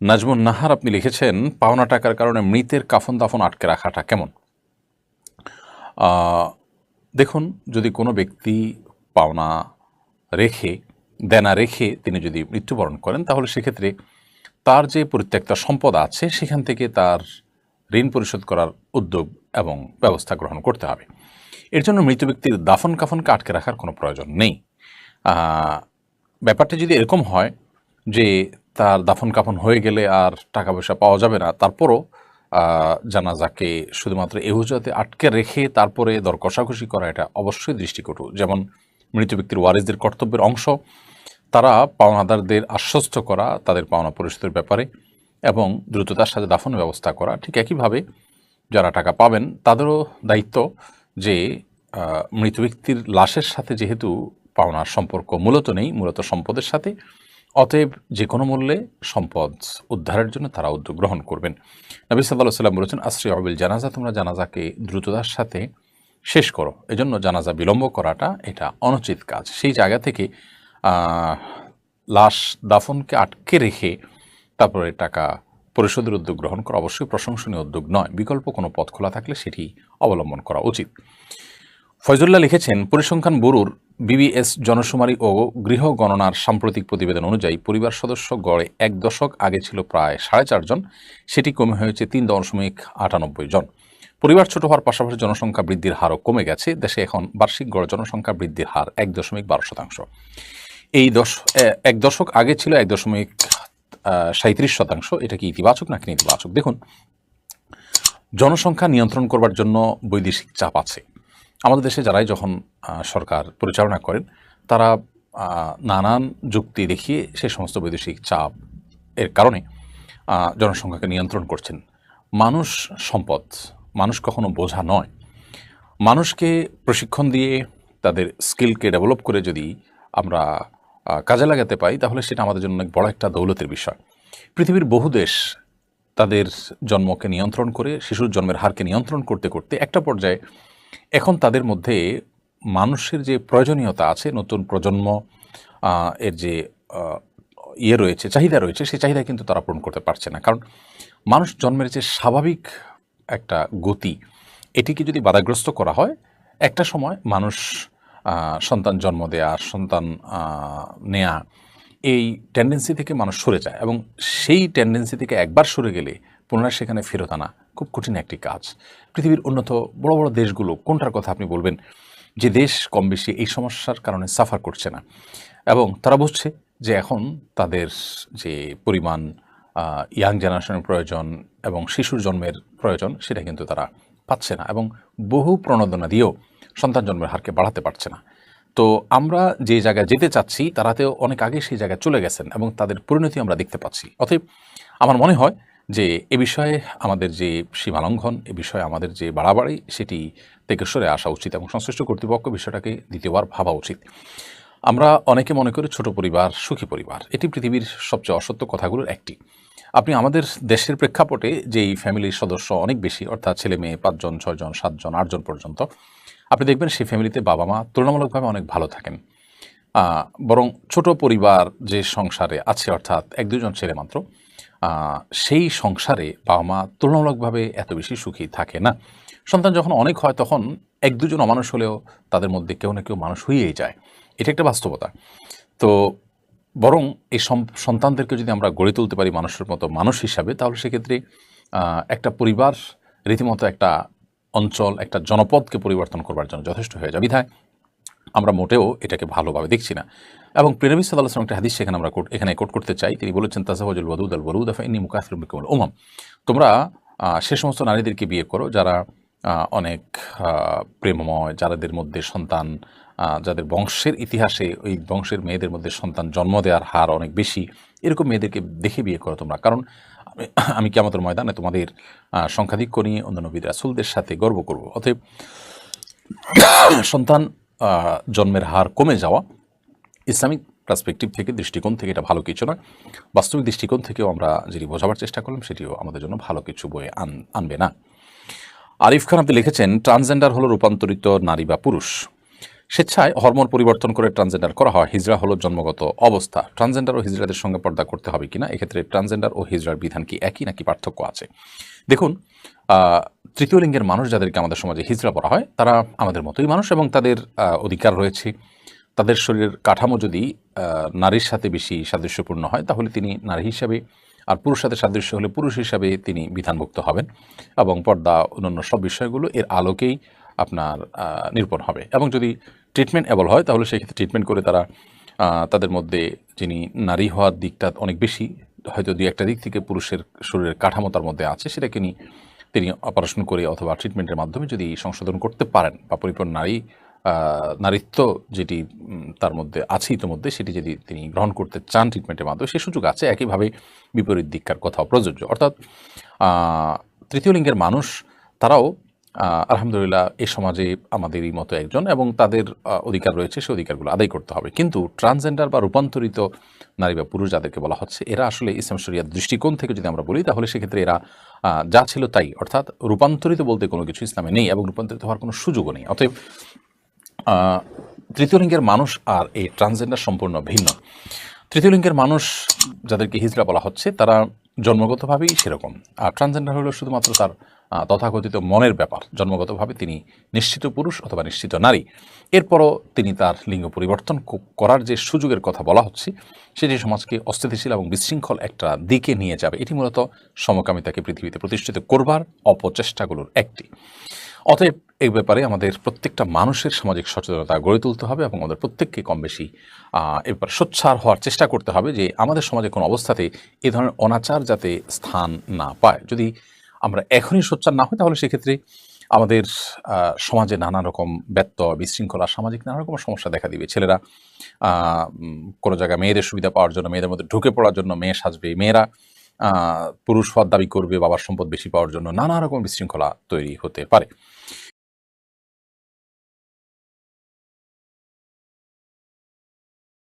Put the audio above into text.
নাজমুন নাহার, আপনি লিখেছেন, পাওনা টাকার কারণে মৃতের কাফন দাফন আটকে রাখাটা কেমন? দেখুন, যদি কোনো ব্যক্তি পাওনা রেখে, দেনা রেখে তিনি যদি মৃত্যুবরণ করেন, তাহলে সেক্ষেত্রে তার যে পরিত্যক্ত সম্পদ আছে, সেখান থেকে তার ঋণ পরিশোধ করার উদ্যোগ এবং ব্যবস্থা গ্রহণ করতে হবে। এর জন্য মৃত ব্যক্তির দাফন কাফনকে আটকে রাখার কোনো প্রয়োজন নেই। ব্যাপারটা যদি এরকম হয় যে তার দাফন কাফন হয়ে গেলে আর টাকা পয়সা পাওয়া যাবে না। তারপরও জানাজাকে শুধুমাত্র এহুজাতে আটকে রেখে তারপরে দর কষাকষি করা এটা অবশ্যই দৃষ্টিকটু। যেমন মৃত ব্যক্তির ওয়ারিসদের কর্তব্যের অংশ, তারা পাওনাদারদের আশ্বস্ত করা, তাদের পাওনা পরিশোধের ব্যাপারে, এবং দ্রুততার সাথে দাফন ব্যবস্থা করা। ঠিক একইভাবে যারা টাকা পাবেন, তাদেরও দায়িত্ব যে মৃত ব্যক্তির লাশের সাথে যেহেতু পাওনার সম্পর্ক মূলত নেই, মূলত সম্পদের সাথে অতএব যে কোনো মূল্যে সম্পদ উদ্ধারের জন্য তারা উদ্যোগ গ্রহণ করবেন। নবী সাল্লাহ সাল্লাম বলেছেন আশ্রয় অবিল জানাজা, তোমরা জানাজাকে দ্রুততার সাথে শেষ করো। এজন্য জানাজা বিলম্ব করাটা এটা অনুচিত কাজ। সেই জায়গা থেকে লাশ দাফনকে আটকে রেখে তারপরে টাকা পরিশোধের উদ্যোগ গ্রহণ করা অবশ্যই প্রশংসনীয় উদ্যোগ নয়। বিকল্প কোনো পথ খোলা থাকলে সেটি অবলম্বন করা উচিত। ফয়জুল্লাহ লিখেছেন, পরিসংখ্যান ব্যুরোর বিবিএস জনশুমারি ও গৃহ গণনার সাম্প্রতিক প্রতিবেদন অনুযায়ী পরিবার সদস্য গড়ে এক দশক আগে ছিল প্রায় সাড়ে চারজন সেটি কমে হয়েছে তিন দশমিক আটানব্বই জন। পরিবার ছোট হওয়ার পাশাপাশি জনসংখ্যা বৃদ্ধির হারও কমে গেছে, দেশে এখন বার্ষিক গড় জনসংখ্যা বৃদ্ধির হার এক দশমিক বারো শতাংশ। এই দশ এক দশক আগে ছিল এক দশমিক সাঁত্রিশ শতাংশ, এটা কি ইতিবাচক নাকি নেতিবাচক দেখুন, জনসংখ্যা নিয়ন্ত্রণ করবার জন্য বৈদেশিক চাপ আছে। আমাদের দেশে যারাই যখন সরকার পরিচালনা করেন, তারা নানান যুক্তি দেখিয়ে সে সমস্ত বৈদেশিক চাপ এর কারণে জনসংখ্যাকে নিয়ন্ত্রণ করছেন। মানুষ সম্পদ, মানুষ কখনো বোঝা নয়। মানুষকে প্রশিক্ষণ দিয়ে তাদের স্কিলকে ডেভেলপ করে যদি আমরা কাজে লাগাতে পাই তাহলে সেটা আমাদের জন্য অনেক বড় একটা দৌলতের বিষয়। পৃথিবীর বহু দেশ তাদের জন্মকে নিয়ন্ত্রণ করে, শিশুর জন্মের হারকে নিয়ন্ত্রণ করতে করতে একটা পর্যায়ে এখন তাদের মধ্যে মানুষের যে প্রয়োজনীয়তা আছে, নতুন প্রজন্ম এর যে ইয়ে রয়েছে, চাহিদা রয়েছে, সেই চাহিদা কিন্তু তারা পূরণ করতে পারছে না। কারণ মানুষ জন্মের যে স্বাভাবিক একটা গতি, এটিকে যদি বাধাগ্রস্ত করা হয়, একটা সময় মানুষ সন্তান জন্ম দেয়া, সন্তান নেয়া, এই টেন্ডেন্সি থেকে মানুষ সরে যায় এবং সেই টেন্ডেন্সি থেকে একবার সরে গেলে পুনরায় সেখানে ফেরত আনা খুব কঠিন একটি কাজ। পৃথিবীর উন্নত বড় বড় দেশগুলো, কোনটার কথা আপনি বলবেন? যে দেশ কম বেশি এই সমস্যার কারণে সাফার করছে না। এবং তারা বুঝছে যে এখন তাদের যে পরিমাণ ইয়াং জেনারেশনের প্রয়োজন এবং শিশুর জন্মের প্রয়োজন, সেটা কিন্তু তারা পাচ্ছে না এবং বহু প্রণোদনা দিয়েও সন্তান জন্মের হারকে বাড়াতে পারছে না। তো আমরা যে জায়গায় যেতে চাচ্ছি, তারাতেও অনেক আগে সেই জায়গায় চলে গেছেন এবং তাদের পরিণতি আমরা দেখতে পাচ্ছি। অতএব আমার মনে হয় যে এ বিষয়ে আমাদের যে সীমালঙ্ঘন, এ বিষয়ে আমাদের যে বাড়াবাড়ি, সেটি থেকে সরে আসা উচিত এবং সংশ্লিষ্ট কর্তৃপক্ষ বিষয়টাকে দ্বিতীয়বার ভাবা উচিত। আমরা অনেকে মনে করি ছোট পরিবার, সুখী পরিবার। এটি পৃথিবীর সবচেয়ে অসত্য কথাগুলোর একটি। আপনি আমাদের দেশের প্রেক্ষাপটে যেই ফ্যামিলির সদস্য অনেক বেশি, অর্থাৎ ছেলে মেয়ে, পাঁচজন, ছয়জন, সাতজন, আটজন পর্যন্ত, আপনি দেখবেন সেই ফ্যামিলিতে বাবা মা তুলনামূলকভাবে অনেক ভালো থাকেন। বরং ছোট পরিবার যে সংসারে আছে, অর্থাৎ এক দুজন ছেলে মাত্র সেই সংসারে বাবা মা তুলনামূলকভাবে এত বেশি সুখী থাকে না। সন্তান যখন অনেক হয়, তখন এক দুজন অমানুষ হলেও তাদের মধ্যে কেউ না কেউ মানুষ হয়েই যায়। এটা একটা বাস্তবতা। তো বরং এই সন্তানদেরকে যদি আমরা গড়ে তুলতে পারি মানুষের মতো মানুষ হিসাবে, তাহলে সেক্ষেত্রে একটা পরিবার রীতিমতো একটা অঞ্চল, একটা জনপদকে পরিবর্তন করবার জন্য যথেষ্ট হয়ে যায় বিধায় আমরা মোটেও এটাকে ভালোভাবে দেখছি না। এবং প্রেনবী সাল্লাহ আসলাম একটা হাদিস সেখানে আমরা এখানে কোট করতে চাই। তিনি বলেছেন তাজাহুল ওয়াদুদ আল ওয়ারুদ আফা ইন্নি মুকাসির বিকুল উমাম। তোমরা সে সমস্ত নারীদেরকে বিয়ে করো যারা অনেক প্রেমময়, যাদের মধ্যে সন্তান যাদের বংশের ইতিহাসে ওই বংশের মেয়েদের মধ্যে সন্তান জন্ম দেওয়ার হার অনেক বেশি। এরকম মেয়েদেরকে দেখে বিয়ে করো তোমরা। কারণ, আমি- আমি কেমতের ময়দানে তোমাদের সংখ্যাধিক্য নিয়ে অন্য নবী রাসুলদের সাথে গর্ব করব। অতএব, সন্তান জন্মের হার কমে যাওয়া ইসলামিক পার্সপেক্টিভ থেকে, দৃষ্টিকোণ থেকে এটা ভালো কিছু নয়। বাস্তবিক দৃষ্টিকোণ থেকেও আমরা যেটি বোঝাবার চেষ্টা করলাম, সেটিও আমাদের জন্য ভালো কিছু বয়ে আন, আনবে না। আরিফ খান আপনি লিখেছেন ট্রান্সজেন্ডার হলো রূপান্তরিত নারী বা পুরুষ। স্বেচ্ছায় হরমোন পরিবর্তন করে ট্রান্সজেন্ডার করা হয়, হিজড়া হলো জন্মগত অবস্থা। ট্রান্সজেন্ডার ও হিজড়াদের সঙ্গে পর্দা করতে হবে কিনা? এক্ষেত্রে ট্রান্সজেন্ডার ও হিজড়ার বিধান কি একই নাকি পার্থক্য আছে? দেখুন তৃতীয় লিঙ্গের মানুষ যাদেরকে আমাদের সমাজে হিজড়া বলা হয়, তারা আমাদের মতোই মানুষ এবং তাদের অধিকার রয়েছে। তাদের শরীরের কাঠামো যদি নারীর সাথে বেশি সাদৃশ্যপূর্ণ হয়, তাহলে তিনি নারী হিসাবে আর পুরুষ সাথে সাদৃশ্য হলে পুরুষ হিসাবে তিনি বিধানভুক্ত হবেন এবং পর্দা অন্যান্য সব বিষয়গুলো এর আলোকেই আপনার নিরূপণ হবে। এবং যদি ট্রিটমেন্ট এবল হয়, তাহলে সেক্ষেত্রে ট্রিটমেন্ট করে তারা তাদের মধ্যে যিনি নারী হওয়ার দিকটা অনেক বেশি হয়তো দুই একটা দিক থেকে পুরুষের শরীরের কাঠামো তার মধ্যে আছে, সেটাকে নিয়ে তিনি অপারেশন করে অথবা ট্রিটমেন্টের মাধ্যমে যদি সংশোধন করতে পারেন বা পরিপূর্ণ নারী নারীত্ব যেটি তার মধ্যে আছে ইতিমধ্যে, সেটি যদি তিনি গ্রহণ করতে চান ট্রিটমেন্টের মাধ্যমে, সে সুযোগ আছে, একইভাবে বিপরীত দিককার কথাও প্রযোজ্য। অর্থাৎ তৃতীয় লিঙ্গের মানুষ, তারাও আলহামদুলিল্লাহ, এ সমাজে আমাদেরই মতো একজন এবং তাদের অধিকার রয়েছে, সে অধিকারগুলো আদায় করতে হবে। কিন্তু ট্রান্সজেন্ডার বা রূপান্তরিত নারী বা পুরুষ যাদেরকে বলা হচ্ছে, এরা আসলে ইসলাম শরিয়ার দৃষ্টিকোণ থেকে যদি আমরা বলি, তাহলে সেক্ষেত্রে এরা যা ছিল তাই। অর্থাৎ রূপান্তরিত বলতে কোনো কিছু ইসলামে নেই এবং রূপান্তরিত হওয়ার কোনো সুযোগও নেই। অতএব তৃতীয় লিঙ্গের মানুষ আর এই ট্রান্সজেন্ডার সম্পূর্ণ ভিন্ন। তৃতীয় লিঙ্গের মানুষ যাদেরকে হিজড়া বলা হচ্ছে, তারা জন্মগতভাবেই সেরকম। আর ট্রান্সজেন্ডার হলো শুধুমাত্র তার তথাকথিত মনের ব্যাপার। জন্মগতভাবে তিনি নিশ্চিত পুরুষ অথবা নিশ্চিত নারী। এরপরও তিনি তার লিঙ্গ পরিবর্তন করার যে সুযোগের কথা বলা হচ্ছে, সেটি সমাজকে অস্থিতিশীল এবং বিশৃঙ্খল একটা দিকে নিয়ে যাবে। এটি মূলত সমকামিতাকে পৃথিবীতে প্রতিষ্ঠিত করবার অপচেষ্টাগুলোর একটি। অতএব এই ব্যাপারে আমাদের প্রত্যেকটা মানুষের সামাজিক সচেতনতা গড়ে তুলতে হবে এবং আমাদের প্রত্যেককে কম বেশি এ ব্যাপারে সোচ্চার হওয়ার চেষ্টা করতে হবে যে আমাদের সমাজে কোনো অবস্থাতে এ ধরনের অনাচার যাতে স্থান না পায়। যদি আমরা এখনই সোচ্চার না হই, তাহলে সেক্ষেত্রে আমাদের সমাজে নানা রকম ব্যত্যয় বিশৃঙ্খলা, সামাজিক নানা রকম সমস্যা দেখা দিবে। ছেলেরা কোনো জায়গায় মেয়েদের সুবিধা পাওয়ার জন্য, মেয়েদের মধ্যে ঢুকে পড়ার জন্য মেয়ে সাজবে, মেয়েরা পুরুষ পদ দাবি করবে, বাবার সম্পদ বেশি পাওয়ার জন্য নানা রকম বিশৃঙ্খলা তৈরি হতে পারে।